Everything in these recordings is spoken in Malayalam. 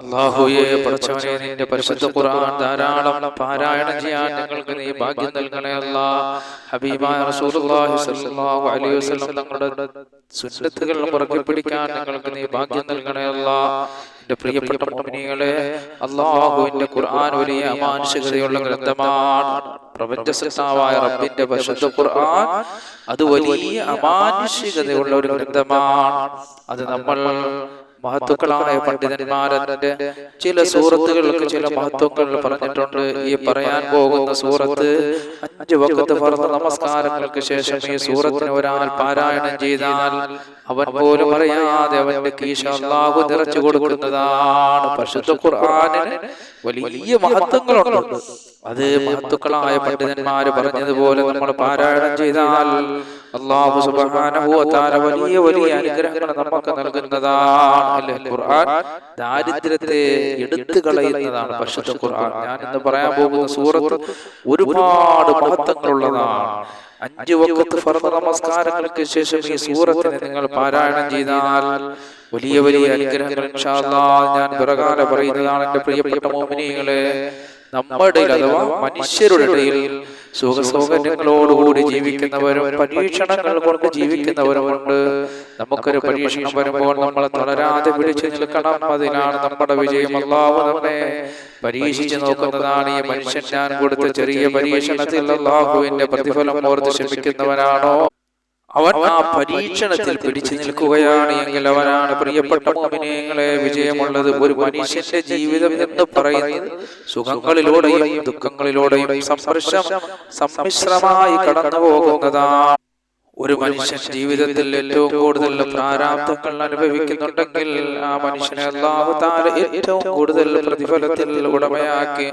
അള്ളാഹുയെ പഠിച്ചവനെ നിന്റെ പരിശുദ്ധ ഖുർആൻ ധാരാളം പാരായണം ചെയ്യാൻ ഞങ്ങൾക്ക് നീ ഭാഗ്യം നൽകണേ അല്ലാ. ഹബീബായ റസൂലുള്ളാഹി സ്വല്ലല്ലാഹു അലൈഹി വസല്ലം തങ്ങളുടെ സുന്നത്തുകൾ മുറുകെ പിടിക്കാൻ ഞങ്ങൾക്ക് നീ ഭാഗ്യം നൽകണേ അല്ലാ. എന്റെ പ്രിയപ്പെട്ട മുഅ്മിനീങ്ങളെ അള്ളാഹുവിന്റെ ഖുർആൻ വലിയ അമാനുഷികതയുള്ള ഗ്രന്ഥമാണ്. പ്രപഞ്ചസൃഷ്ടാവായ റബ്ബിന്റെ റബ്ബിന്റെ പരിശുദ്ധ ഖുർആൻ അത് വലിയ അമാനുഷികതയുള്ള ഒരു ഗ്രന്ഥമാണ്. അത് നമ്മൾ മഹത്വക്കളായ പണ്ഡിതന്മാരതിന്റെ ചില സൂറത്തുകൾക്ക് ചില മഹത്വങ്ങൾ പറഞ്ഞിട്ടുണ്ട്. ഈ പറയാൻ പോകുന്ന സൂറത്ത് അഞ്ചു വക്കത്ത് പറഞ്ഞ നമസ്കാരങ്ങൾക്ക് ശേഷം ഈ സൂറത്തിന് ഒരാൾ പാരായണം ചെയ്താൽ അവൻ പോലും അറിയാതെ അവന്റെ കീശ അള്ളാഹു നിറച്ചു കൊടുക്കുന്നതാണ്. പരിശുദ്ധ ഖുർആനിന് വലിയ മഹത്വങ്ങളുണ്ട്. അത് മഹത്വക്കളായ പണ്ഡിതന്മാര് പറഞ്ഞതുപോലെ നമ്മൾ പാരായണം ചെയ്താൽ അള്ളാഹു സുബ്ഹാനഹു വ തആല വലിയ വലിയ അനുഗ്രഹങ്ങൾ നമുക്ക് നൽകുന്നതാണ്. അല്ലേ ഖുർആൻ? ദാരിദ്ര്യത്തെ എടുത്തു കളയുന്നതാണ് പരിശുദ്ധ ഖുർആൻ. ഞാൻ ഇന്ന് പറയാൻ പോകുന്ന സൂറത്ത് ഒരുപാട് മഹത്വങ്ങളുള്ളതാണ്. അഞ്ചു വക്കത്ത് ഫർദ നമസ്കാരങ്ങൾക്ക് ശേഷം ഈ സൂറത്തിനെ നിങ്ങൾ പാരായണം ചെയ്താൽ വലിയ വലിയ അനുഗ്രഹങ്ങൾ ഞാൻ പുറകാല പറയുന്നതാണ് എന്റെ പ്രിയപ്പെട്ട മോമിനികളെ. നമ്മുടെ അഥവാ മനുഷ്യരുടെ ഇടയിൽ സുഖസൗകര്യങ്ങളോടുകൂടി ജീവിക്കുന്നവരും പരീക്ഷണങ്ങൾ കൊണ്ട് ജീവിക്കുന്നവരുമുണ്ട് നമുക്കൊരു പരീക്ഷണം വരുമ്പോൾ നമ്മൾ തളരാതെ പിടിച്ചു നിൽക്കണം. അതിനാണ് നമ്മുടെ വിജയം. അള്ളാഹു നമ്മെ പരീക്ഷിച്ചു നോക്കുന്നതാണ് ഈ മനുഷ്യൻ ഞാൻ കൊടുത്ത ചെറിയ പരീക്ഷണത്തിൽ അള്ളാഹുവിന്റെ പ്രതിഫലം ഓർത്ത് ശ്രമിക്കുന്നവനാണോ അവൻ ആ പരീക്ഷണത്തിൽ പിടിച്ചു നിൽക്കുകയാണ് എങ്കിൽ അവനാണ് പ്രിയപ്പെട്ട മോമിനിയങ്ങളെ വിജയമുള്ളത് ഒരു മനുഷ്യന്റെ ജീവിതം എന്ന് പറയുന്നത് സുഖങ്ങളിലൂടെയും ദുഃഖങ്ങളിലൂടെയും സംഘർഷം സമ്മിശ്രമായി കടന്നു പോകുന്നതാണ് ഒരു മനുഷ്യൻ ജീവിതത്തിൽ ഏറ്റവും കൂടുതൽ പ്രാരാബ്ദങ്ങൾ അനുഭവിക്കുന്നുണ്ടെങ്കിൽ ആ മനുഷ്യനെ ഏറ്റവും കൂടുതൽ പ്രതിഫലത്തിൽ ഉടമയാക്കി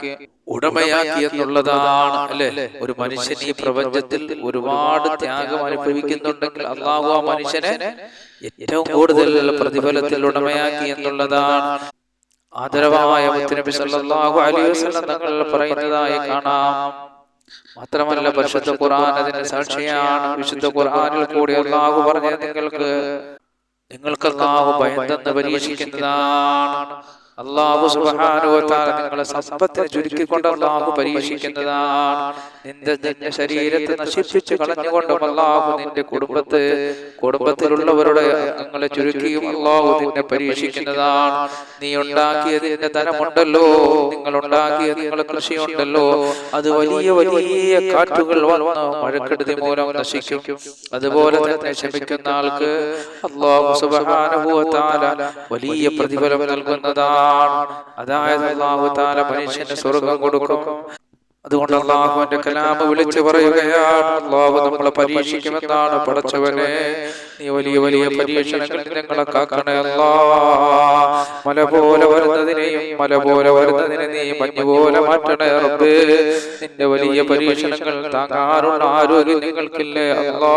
ഉടമയാക്കി എന്നുള്ളതാണ് അല്ലെ? ഒരു മനുഷ്യൻ ഈ പ്രപഞ്ചത്തിൽ ഒരുപാട് ത്യാഗം അനുഭവിക്കുന്നുണ്ടെങ്കിൽ അള്ളാഹു ആ മനുഷ്യനെ ഏറ്റവും കൂടുതൽ പ്രതിഫലത്തിൽ ഉടമയാക്കി എന്നുള്ളതാണ്. ആദരവായ മുത്തനബി സല്ലല്ലാഹു അലൈഹി തങ്ങൾ പറയുന്നതായി കാണാം. മാത്രമല്ല പരിശുദ്ധ ഖുർആൻ അതിന് സാക്ഷിയാണ്. വിശുദ്ധ ഖുർആനിൽ കൂടി അള്ളാഹു പറഞ്ഞ നിങ്ങൾക്ക് നിങ്ങൾക്ക് അള്ളാഹു തന്ന് പരീക്ഷിക്കുന്നതാണ്. അള്ളാഹു സുബാനുവത്താല നിങ്ങളെ സമ്പത്തിനെ ചുരുക്കിക്കൊണ്ട് അള്ളാഹു പരീക്ഷിക്കുന്നതാണ്. നിന്റെ നിന്റെ ശരീരത്തെ നശിപ്പിച്ച് കളഞ്ഞുകൊണ്ടും അള്ളാഹു നിന്റെ കുടുംബത്തെ കുടുംബത്തിലുള്ളവരുടെ അംഗങ്ങളെ ചുരുക്കിയും അള്ളാഹു നിന്നെ പരീക്ഷിക്കുന്നതാണ്. നീ ഉണ്ടാക്കിയ നിന്റെ ധനമുണ്ടല്ലോ നിങ്ങൾ ഉണ്ടാക്കിയ നിങ്ങളുടെ കൃഷിയുണ്ടല്ലോ. അത് വലിയ വലിയ കാറ്റുകൾ വന്ന് മഴക്കെടുതി മൂലം നശിക്കും. അതുപോലെ തന്നെ ശമിക്കുന്ന ആൾക്ക് അള്ളാഹു സുബാനുഭവത്താല വലിയ പ്രതിഫലം നൽകുന്നതാണ്. അതായത് അള്ളാഹു താല മനുഷ്യന് സ്വർഗം കൊടുക്കും. അതുകൊണ്ട് അള്ളാഹുവിന്റെ കലാമ വിളിച്ചു പറയുകയാണ് അള്ളാഹു നമ്മളെ പരീക്ഷിക്കുമെന്നാണ് പടച്ചവനെ. നീ വലിയ വലിയ പരീക്ഷണങ്ങളിൽ ഞങ്ങളെ കാക്കണേ മല പോലെ വരുന്നതിനെയും മല പോലെ വരുന്നതിനെ നീ മഞ്ഞു പോലെ മാറ്റണേ റബ്ബ്. നിന്റെ വലിയ പരീക്ഷണങ്ങൾ താങ്ങാറുള്ള ആരോഗ്യം നിങ്ങൾക്കില്ലേ അല്ലാ.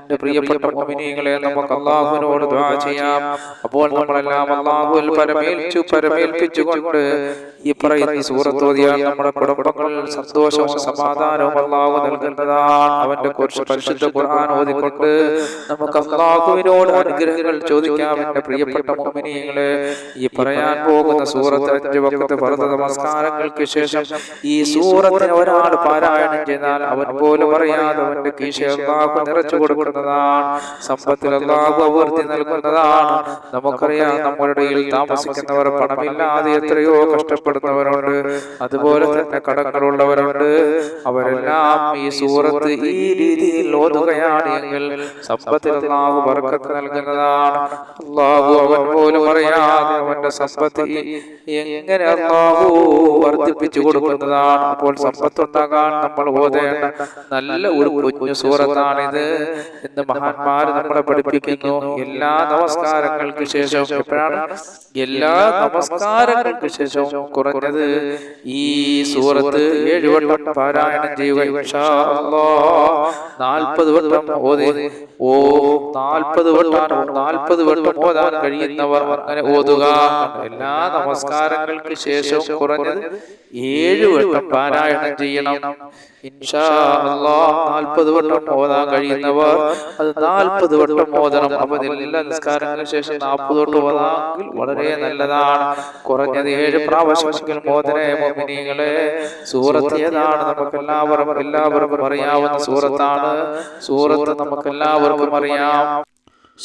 എന്റെ പ്രിയപ്പെട്ട മോമിനികളെ നമുക്ക് അള്ളാഹുവിനോട് ദ്വാ ചെയ്യാം. അപ്പോൾ നമ്മളെല്ലാം അള്ളാഹുവിൽ പരമേൽച്ചു പരമേൽപ്പിച്ചുകൊണ്ട് ഈ പറയുന്ന സൂറത്തോതിയാൽ നമ്മുടെ കുടുംബങ്ങളിൽ സന്തോഷവും സമാധാനവും അള്ളാഹു നൽകുന്നതാണ്. അവന്റെ കുറിച്ച് പരിശുദ്ധ ഖുർആൻ ഓതിക്കൊണ്ട് നമുക്ക് അള്ളാഹുവിനോട് അനുഗ്രഹങ്ങൾ ചോദിക്കാം. എന്റെ പ്രിയപ്പെട്ട മോമിനിയങ്ങളെ ഈ പറയാൻ പോകുന്ന സൂറത്ത് അഞ്ച് വക്കത്ത് പറഞ്ഞ നമസ്കാരങ്ങൾക്ക് ശേഷം ഈ സൂറത്തിന് ഒരാൾ പാരായണം ചെയ്താൽ അവൻ പോലും അറിയാതെ അവന്റെ കീശ അള്ളാഹു നിറച്ചു കൊടുക്കുന്നതാണ്. സമ്പത്തിൽ അള്ളാഹു അവർത്തി നൽകുന്നതാണ്. നമുക്കറിയാം നമ്മുടെ ഇടയിൽ താമസിക്കുന്നവർ പണമില്ലാതെ എത്രയോ കഷ്ടപ്പെടുന്നവരുണ്ട്. അതുപോലെ തന്നെ കടങ്ങളുള്ളവരുണ്ട്. അവരെല്ലാം ഈ സൂറത്ത് ഈ രീതിയിൽ ഓതുകയാണ് എങ്കിൽ സമ്പത്തിൽ അള്ളാഹു ബർക്കത്ത് നൽകുന്നതാണ്. അള്ളാഹു അവൻ പോലും അവന്റെ സമ്പത്ത് എങ്ങനെ വർദ്ധിപ്പിച്ചു കൊടുക്കുന്നതാണ്? അപ്പോൾ സമ്പത്തുണ്ടാകാൻ നമ്മൾ ഓതേണ്ട നല്ല ഒരു കുഞ്ഞു സൂറത്താണിത്. എന്ന് മഹാന്മാർ നമ്മളെ പഠിപ്പിക്കുന്നു. എല്ലാ നമസ്കാരങ്ങൾക്ക് ശേഷം എപ്പോഴാണ്? എല്ലാ നമസ്കാരങ്ങൾക്ക് ശേഷവും കുറഞ്ഞത് ഈ സൂറത്ത് ഏഴുവട്ടം പാരായണം ചെയ്യുക. നാൽപ്പത് വട്ടം ഓതി. ഓ നാൽപ്പത് വട്ടം നാൽപ്പത് വട്ടം ഓതാൻ കഴിയുന്നവർ അങ്ങനെ ഓതുക. എല്ലാ നമസ്കാരങ്ങൾക്ക് ശേഷം കുറഞ്ഞത് ഏഴ് വട്ടം പാരായണം ചെയ്യണം. നാൽപ്പത് വട്ടം ഓതാൻ കഴിയുന്നവർ അത് നാൽപ്പത് വട്ടം ഓതണം അപ്പൊ എല്ലാ നിസ്കാരങ്ങൾക്ക് ശേഷം നാൽപ്പത് വട്ടം ഓതാമെങ്കിൽ വളരെ നല്ലതാണ്. കുറഞ്ഞത് ഏഴ് പ്രാവശ്യമെങ്കിലും മോദനെ മോമിനികളെ. സൂറത്ത് ഏതാണ്? നമുക്ക് എല്ലാവർക്കും എല്ലാവർക്കും അറിയാവുന്ന സൂറത്താണ്. സൂറത്ത് നമുക്ക് എല്ലാവർക്കും അറിയാം.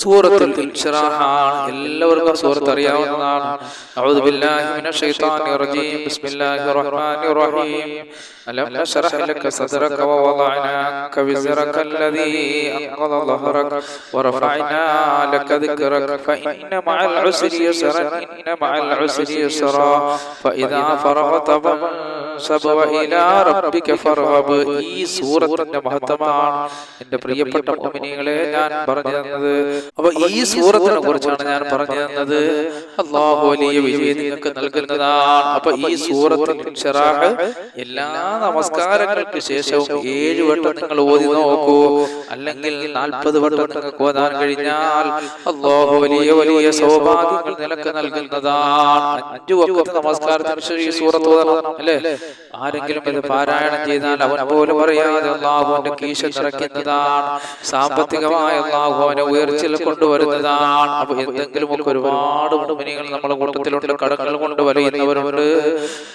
സൂറത്തുൽ ഇൻഷിറാഹാണ് എല്ലാവർക്കും സൂറത്ത് അറിയാവുന്നതാണ്. അഊദു ബില്ലാഹി മിനശ് റജീം. ബിസ്മില്ലാഹിർ റഹ്മാനിർ റഹീം. അലം നശ്റഹ് ലക സദ്റക വ വദഅനാക വിസ്റക വ റഫഅനാ ലക ദിക്റക. ഫഇന്ന മഅൽ ഉസ്രി യസ്റ ഇന്ന മഅൽ ഉസ്രി യസ്റ. ഫഇദാ ഫറഹത ഫ ഈ സൂറത്തിന്റെ മഹത്വമാണ് എന്റെ പ്രിയപ്പെട്ട മോമിനികളെ ഞാൻ പറഞ്ഞു തന്നത്. അപ്പൊ ഈ സൂറത്തിനെ കുറിച്ചാണ് ഞാൻ പറഞ്ഞു തന്നത്. അള്ളാഹു വലിയ വിജയം നിങ്ങൾക്ക് നൽകുന്നതാണ്. അപ്പൊ ഈ സൂറത്തിൽ ഇൻഷിറാഹ് എല്ലാ നമസ്കാരങ്ങൾക്ക് ശേഷവും ഏഴ് വട്ടം നിങ്ങൾ ഓതി നോക്കൂ. അല്ലെങ്കിൽ നാൽപ്പത് വട്ടം നിങ്ങൾക്ക് ഓതാൻ കഴിഞ്ഞാൽ അള്ളാഹു വലിയ വലിയ സൗഭാഗ്യങ്ങൾ നിനക്ക് നൽകുന്നതാണ്. അഞ്ചു വക്കത്ത് നമസ്കാരത്തിന് സൂറത്ത് ഓതണം അല്ലേ? ആരെങ്കിലും ഇത് പാരായണം ചെയ്താൽ അവൻ പോലും അറിയാതെ അള്ളാഹുവിന്റെ കീശ നിറയ്ക്കുന്നതാണ്. സാമ്പത്തികമായ അള്ളാഹു അവനെ ഉയർച്ചയിൽ കൊണ്ടുവരുന്നതാണ്. അപ്പൊ എന്തെങ്കിലും ഒക്കെ ഒരുപാട് മുമ്പിനികൾ നമ്മുടെ കൂട്ടത്തിലുണ്ട് കടങ്ങൾ കൊണ്ട് വലയുന്നവരുണ്ട്.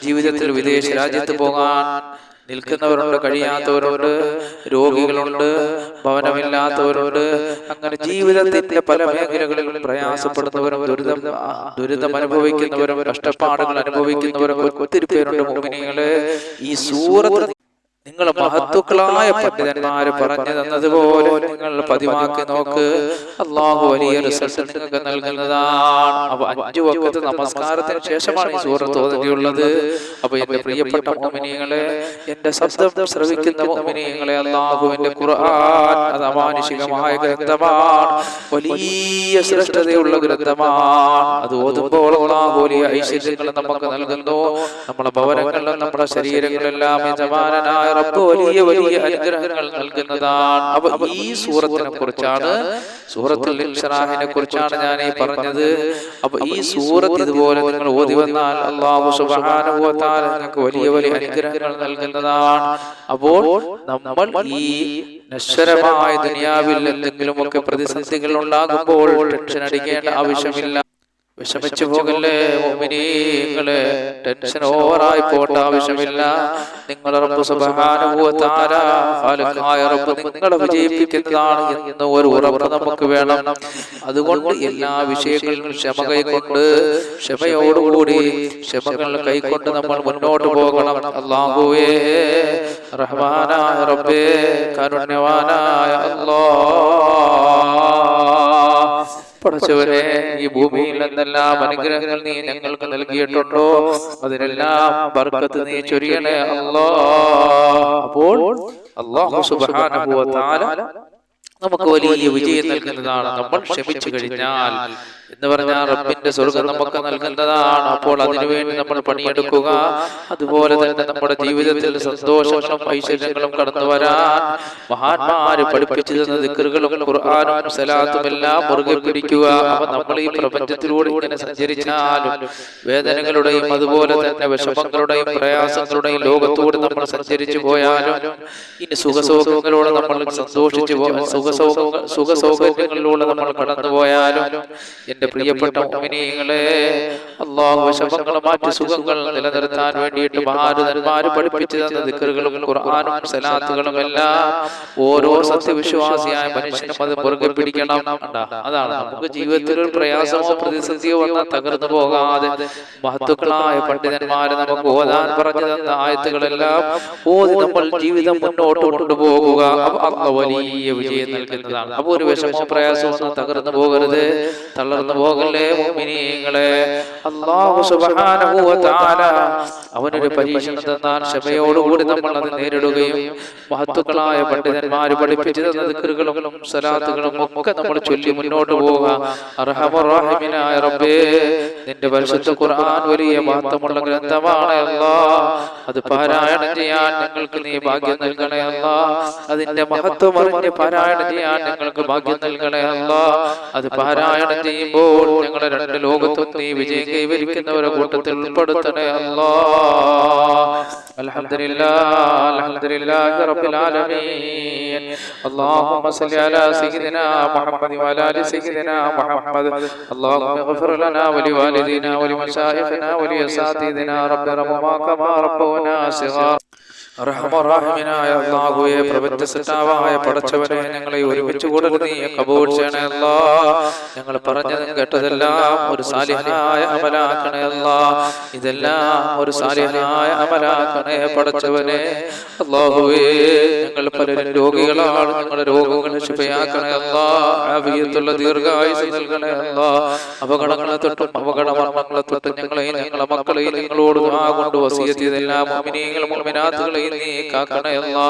ജീവിതത്തിൽ വിദേശ രാജ്യത്ത് പോകാൻ നിൽക്കുന്നവരുണ്ട് കഴിയാത്തവരുണ്ട് രോഗികളുണ്ട് ഭവനമില്ലാത്തവരുണ്ട് അങ്ങനെ ജീവിതത്തിന്റെ പല മേഖലകളിലും പ്രയാസപ്പെടുന്നവരും ദുരിതം ദുരിതം അനുഭവിക്കുന്നവരും കഷ്ടപ്പാടുകൾ അനുഭവിക്കുന്നവരും ഒത്തിരി പേരുണ്ട് മുമ്പിനികൾ ഈ സൂറത്ത് നിങ്ങൾ മഹത്തുക്കളായ പണ്ഡിതന്മാര് പറഞ്ഞു തന്നതുപോലെ നിങ്ങൾ പതിവാക്കി നോക്ക്. അള്ളാഹു വലിയ റിസൾട്ട് നിങ്ങൾക്ക് നൽകുന്നതാണ്. അപ്പൊ അഞ്ചു വക്കത്ത് നമസ്കാരത്തിന് ശേഷമാണ് ഈ സൂറത്ത് ഓതുകയുള്ളത്. അപ്പൊ എന്റെ പ്രിയപ്പെട്ട മോമിനിയങ്ങളെ എന്റെ ശബ്ദം ശ്രവിക്കുന്ന മോമിനിയങ്ങളെ അള്ളാഹുവിന്റെ ഖുർആൻ അത് അമാനുഷികമായ ഗ്രന്ഥമാണ്. വലിയ ശ്രേഷ്ഠതയുള്ള ഗ്രന്ഥമാണ്. അത് ഓതുമ്പോൾ അള്ളാഹു വലിയ ഐശ്വര്യങ്ങൾ നമുക്ക് നൽകുന്നു. നമ്മുടെ ഭവനങ്ങളിലും നമ്മുടെ ശരീരങ്ങളെല്ലാം യജമാനായ റബ്ബ് വലിയ വലിയ അനുഗ്രഹങ്ങൾ നൽകുന്നതാണ്. അപ്പൊ ഈ സൂറത്തിനെ കുറിച്ചാണ് സൂറത്തുൽ ഇൻഷറാഹിനെ കുറിച്ചാണ് ഞാൻ ഈ പറഞ്ഞത്. അപ്പൊ ഈ സൂറത്ത് ഇതുപോലെ നിങ്ങൾ ഓതി വന്നാൽ അള്ളാഹു സുബ്ഹാനഹു വ തആല നിങ്ങൾക്ക് വലിയ വലിയ അനുഗ്രഹങ്ങൾ നൽകുന്നതാണ്. അപ്പോൾ നമ്മൾ ഈ നശ്വരമായ ദുനിയാവിൽ എന്തെങ്കിലുമൊക്കെ പ്രതിസന്ധികൾ ഉണ്ടാകുമ്പോൾ ടെൻഷൻ അടിക്കേണ്ട ആവശ്യമില്ല. വിഷമിച്ചു പോകല്ലേ മോമിനീങ്ങളെ? ടെൻഷൻ ഓവറായി പോട്ട ആവശ്യമില്ല. നിങ്ങൾ റബ്ബ് നിങ്ങളെ വിജയിപ്പിക്കുന്നതാണ് എന്ന് ഒരു ഉറപ്പ് നമുക്ക് വേണം. അതുകൊണ്ട് എല്ലാ വിഷയങ്ങളിലും ക്ഷമ കൈക്കൊണ്ട് ക്ഷമയോടുകൂടി ക്ഷമകൾ കൈക്കൊണ്ട് നമ്മൾ മുന്നോട്ട് പോകണം. അല്ലാഹുവേ റഹ്മാനായ റബ്ബേ കരുണ്യവാനായ അല്ലാഹ്. പടച്ചവരെ ഈ ഭൂമിയിൽ എന്തെല്ലാം അനുഗ്രഹങ്ങൾ നീ ഞങ്ങൾക്ക് നൽകിയിട്ടുണ്ടോ അതിനെല്ലാം ബർക്കത്ത് നീ ചൊരിയണേ അല്ലോ. അപ്പോൾ അള്ളാഹു തആല നമുക്ക് വലിയ വിജയം നൽകുന്നതാണ്. നമ്മൾ ക്ഷമിച്ചു കഴിഞ്ഞാൽ എന്ന് പറഞ്ഞാൽ റബ്ബിന്റെ സ്വർഗം നമുക്ക് നൽകുന്നതാണ്. അപ്പോൾ അതിനുവേണ്ടി നമ്മൾ പണിയെടുക്കുക. അതുപോലെ തന്നെ നമ്മുടെ ജീവിതത്തിൽ സന്തോഷങ്ങളും ഐശ്വര്യങ്ങളും കടന്നു വരാൻ മഹാന്മാര് പഠിപ്പിച്ചു തന്ന ദിക്കറുകളും ഖുർആാനും സലാത്തും എല്ലാം മുറുകെ പിടിക്കുക അപ്പൊ നമ്മൾ ഈ പ്രപഞ്ചത്തിലൂടെ ഇങ്ങനെ സഞ്ചരിച്ചാലും വേദനകളുടെയും അതുപോലെ തന്നെ വിഷമങ്ങളുടെയും പ്രയാസങ്ങളുടെയും ലോകത്തോടെ നമ്മൾ സഞ്ചരിച്ചു പോയാലും ഇനി സുഖസൗഖ്യങ്ങളോടെ നമ്മൾ സന്തോഷിച്ചു പോകാൻ സുഖസൗഖ്യ സുഖസൗകര്യങ്ങളിലൂടെ നമ്മൾ കടന്നു പോയാലും എന്റെ പ്രിയപ്പെട്ട മുഅ്മിനീങ്ങളെ അള്ളാഹു വിഷമങ്ങൾ മാറ്റി സുഖങ്ങൾ നിലനിർത്താൻ വേണ്ടിയിട്ട് മഹാരുതന്മാര് പഠിപ്പിച്ചു തന്ന ദിക്കറുകളും ഖുർആാനും സലാത്തുകളും എല്ലാം ഓരോ സത്യവിശ്വാസിയായ മനുഷ്യനും അത് മുറുകെ പിടിക്കണം? അതാണ്. നമുക്ക് ജീവിതത്തിൽ ഒരു പ്രയാസമോ പ്രതിസന്ധിയോ വന്നാൽ തകർന്നു പോകാതെ മഹത്തുക്കളായ പണ്ഡിതന്മാര് നമുക്ക് ഓതാൻ പറഞ്ഞു തന്ന ആയത്തുകളെല്ലാം ഓതി നമ്മൾ ജീവിതം മുന്നോട്ട് കൊണ്ടുപോകുക. വലിയ വിജയം നൽകുന്നതാണ്. അപ്പൊ ഒരു വിഷമോ പ്രയാസമോ തകർന്നു പോകരുത്. തളർന്നു പോകല്ലേ മുഅ്മിനീങ്ങളെ അല്ലാഹു സുബ്ഹാനഹു വ തആല അവനൊരു പരീക്ഷണം തന്നാൽ ക്ഷമയോടുകൂടി നമ്മൾ അത് നേരിടുകയും മഹത്തുക്കളായ പണ്ഡിതന്മാർ പഠിപ്പിച്ചു തന്ന ദിക്റുകളും സലാത്തുകളും ഒക്കെ നമ്മൾ ചൊല്ലി മുന്നോട്ട് പോവുക അർഹമറാഹിമിനായ റബ്ബേ നിന്റെ പരിശുദ്ധ ഖുർആൻ വലിയ മഹത്വമുള്ള ഗ്രന്ഥമാണ് അല്ലാ. അത് പാരായണം ചെയ്യാൻ ഞങ്ങൾക്ക് നീ ഭാഗ്യം നൽകണേ അല്ലാ. അതിന്റെ മഹത്വം അറിഞ്ഞ് പാരായണം ചെയ്യാൻ ഞങ്ങൾക്ക് ഭാഗ്യം നൽകണേ അല്ലാ. അത് പാരായണം ചെയ്യുമ്പോൾ ഞങ്ങളെ രണ്ട് ലോകത്തും നീ വിജയം കൈവരിക്കുന്നവരെ കൂട്ടത്തിൽ ഉൾപ്പെടുത്തണേ അല്ലാ അൽഹംദുലില്ലാ അൽഹംദുലില്ലാഹി റബ്ബിൽ ആലമീൻ اللهم صل على سيدنا محمد وعلى ال سيدنا محمد اللهم اغفر لنا ولوالدينا ولمشايخنا ولاساتذتنا رب ارحمهما كما ربونا صغارا റഹ്മറാഹിമിനായ അല്ലാഹുവേ പ്രപഞ്ച സൃഷ്ടാവായ പടച്ചവനെ ഞങ്ങളെ ഒരുമിച്ച് കൂടൽ നീ കബൂൾ ചെയ്യണേ അല്ലാ. ഞങ്ങൾ പറഞ്ഞതും കേട്ടതെല്ലാം ഒരു സാലിഹായ അമലാക്കണേ അല്ലാ. ഇതെല്ലാം ഒരു സാലിഹായ അമലാക്കണേ പടച്ചവനെ. അല്ലാഹുവേ ഞങ്ങൾ പലരും രോഗികളാണ്. ഞങ്ങളുടെ രോഗങ്ങൾ ശുഭയാക്കണേ അല്ലാ. ആവിയത്തുള്ള ദീർഘായുസ് നൽകണേ അല്ലാ. അപകടങ്ങളെ തൊട്ടും അപകട മരണങ്ങളെ തൊട്ടും ഞങ്ങളെയും ഞങ്ങളെ മക്കളെയും നിങ്ങളോട് ആ കൊണ്ട് വസീയത്ത് ചെയ്തെല്ലാം മുഅ്മിനീങ്ങളും മുഅ്മിനാത്തുകളെയും നീ കാക്കണേ അല്ലാ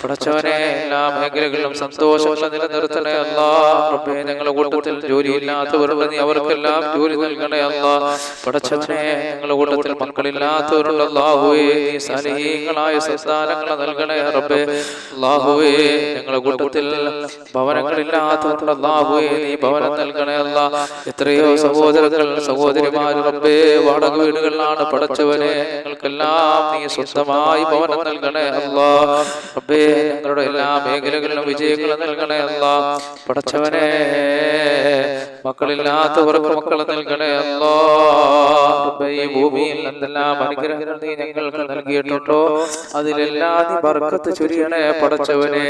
പടച്ചവനെ എല്ലാ മേഖലകളിലും സന്തോഷങ്ങൾ നിലനിർത്തണേ അല്ല. റബ്ബേ ഞങ്ങളുടെ കൂട്ടത്തിൽ ജോലിയില്ലാത്തവർ നീ അവർക്കെല്ലാം ജോലി നൽകണേ അല്ല. പടച്ചവനെ ഞങ്ങളുടെ കൂട്ടത്തിൽ മക്കളില്ലാത്തവരുണ്ട്. അല്ലാഹുവേ നീ സലഹീങ്ങളായ സന്താനങ്ങളെ നൽകണേ റബ്ബേ. അല്ലാഹുവേ ഞങ്ങളുടെ കൂട്ടത്തിൽ ഭവനങ്ങളില്ലാത്തവരുണ്ട്. അല്ലാഹുവേ നീ ഭവനം നൽകണേ അല്ല. എത്രയോ സഹോദരങ്ങൾ സഹോദരിമാർ റബ്ബേ വാടക വീടുകളിലാണ്. പടച്ചവനെ ഞങ്ങൾക്കെല്ലാം നീ സ്വന്തമായി ഭവനം നൽകണേ അല്ലാ. റബ്ബേ ഞങ്ങളുടെ എല്ലാ മേഖലകളിലും വിജയങ്ങൾ നൽകണേ അല്ലാ. പടച്ചവനെ മക്കളില്ലാത്തവർക്ക് മക്കളെ നൽകണേ അല്ലാ. ഈ ഭൂമിയിൽ എന്തെല്ലാം അനുഗ്രഹങ്ങൾ നീ ഞങ്ങൾക്ക് നൽകിയിട്ടുണ്ടോ? അതിലെല്ലാം നീ ബർക്കത്ത് ചൊരിയണേ പടച്ചവനെ.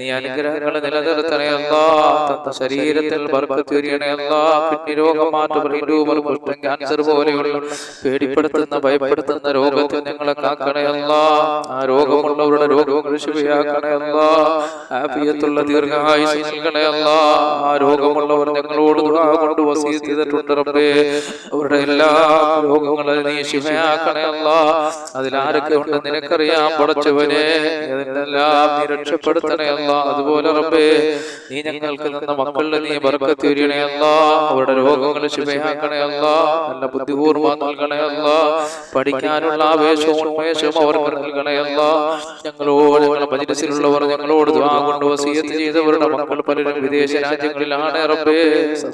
നീ അനുഗ്രഹങ്ങൾ നിലനിർത്തണേ അല്ലാ. തന്ന ശരീരത്തിൽ ബർക്കത്ത് ചൊരിയണേ അല്ലാ. കിഡ്നി രോഗം മാറ്റം കുഷ്ഠം ക്യാൻസർ പോലെയുള്ള പേടിപ്പെടുത്തുന്ന ഭയപ്പെടുത്തുന്ന രോഗത്തെ ഞങ്ങളെ കാക്കണേ അല്ലാ. ആ രോഗമുള്ളവരുടെ രോഗങ്ങൾ ശുഭയാക്കണേ അല്ലാ. ആഫിയത്തുള്ള ദീർഘായുസ് നൽകണേ അല്ലാ. ആ രോഗമുള്ളവർ ഞങ്ങളോട് ദുആ കൊണ്ട് വസീയത്ത് ചെയ്തിട്ടുണ്ട് റബ്ബേ. അവരുടെ എല്ലാ രോഗങ്ങളും നീ ശിവയാക്കണേ അല്ലാ. അതിലാരൊക്കെ ഉണ്ട് നിനക്കറിയാം പടച്ചവനെ. അതിനെല്ലാം നീ രക്ഷപ്പെടുത്തണേ അല്ലാ. അതുപോലെ റബ്ബേ നീ ഞങ്ങൾക്ക് തന്ന മക്കളുടെ നീ ബർക്കത്ത് ഉരിയണേ അല്ലാ. അവരുടെ രോഗങ്ങൾ ശിവയാക്കണേ അല്ലാ. നല്ല ബുദ്ധിപൂർവം നൽകണേ അല്ലാ. പഠിക്കാനുള്ള ആവേശവും ഉന്മേഷവും അവർക്ക് നൽകണേ അല്ലാ. ഞങ്ങളോട് ഞങ്ങളുടെ മജ്ലിസിലുള്ളവർ ഞങ്ങളോട് കൊണ്ട് വസീയത്ത് ചെയ്തവരുടെ മക്കൾ പലരും വിദേശ രാജ്യങ്ങളിലാണ് റബ്ബേ.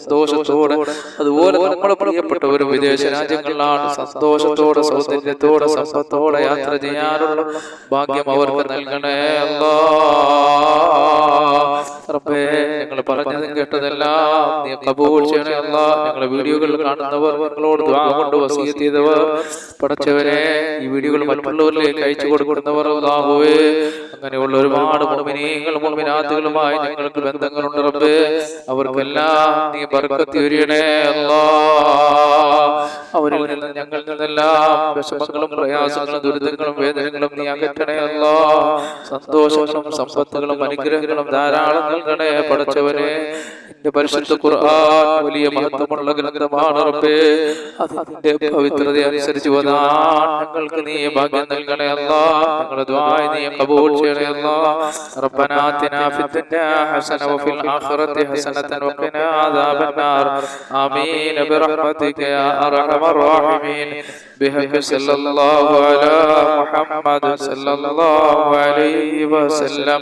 സന്തോഷത്തോടെ അതുപോലെ നമ്മുടെ പ്രിയപ്പെട്ടവരും വിദേശ രാജ്യങ്ങളിലാണ് സന്തോഷത്തോടെ സൗന്ദര്യത്തോടെ സമ്പത്തോടെ യാത്ര ചെയ്യാനുള്ള ഭാഗ്യം അവർക്ക് നൽകണേ അല്ലാ. റബ്ബേ ഞങ്ങൾ പറഞ്ഞതും കേട്ടതെല്ലാം നീ കബൂൽ ചെയ്യണേ അല്ലാ. ഞങ്ങളെ വീഡിയോകൾ കാണുന്നവർ ഞങ്ങളോട് ദുആ കൊണ്ട് വസീയത്ത് ചെയ്തവർ പഠിച്ചവരെ ഈ വീഡിയോകൾ മറ്റുള്ളവരിലേക്ക് അയച്ചു കൊടുക്കുന്നവർ അല്ലാഹുവേ അങ്ങനെയുള്ള ഒരുപാട് മുഅ്മിനീങ്ങളും മുഅ്മിനാത്തുകളുമായി ഞങ്ങൾക്ക് ബന്ധങ്ങളുണ്ട് റബ്ബേ. അവർക്കെല്ലാം നീ ബർക്കത്ത് ഉരിയണേ അല്ലാ. അവരിൽ നിന്ന് ഞങ്ങളിൽ നിന്നെല്ലാം വിഷമങ്ങളും പ്രയാസങ്ങളും ദുരിതങ്ങളും വേദനകളും നീ അകറ്റണയല്ലോ സന്തോഷങ്ങളും സമ്പത്തുകളും അനുഗ്രഹങ്ങളും ധാരാളം നൽകണേ എന്റെ പരിശുദ്ധ ഖുർആൻ വലിയ മഹത്വമുള്ള ഗ്രന്ഥമാണ് റബ്ബേ അതിന്റെ പവിത്രത അനുസരിച്ച് വന്നാൻ ഞങ്ങൾക്ക് നീ ഭാഗ്യം നൽകണേ അല്ലാ ഞങ്ങളുടെ ദുആ നീ കബൂൽ ചെയ്യണേ അല്ലാ ربنا آتنا في الدنيا حسنة وفي الآخرة حسنة وقنا عذاب النار آمين برحمتك يا أرحم الراحمين بحق صلى الله على محمد صلى الله عليه وسلم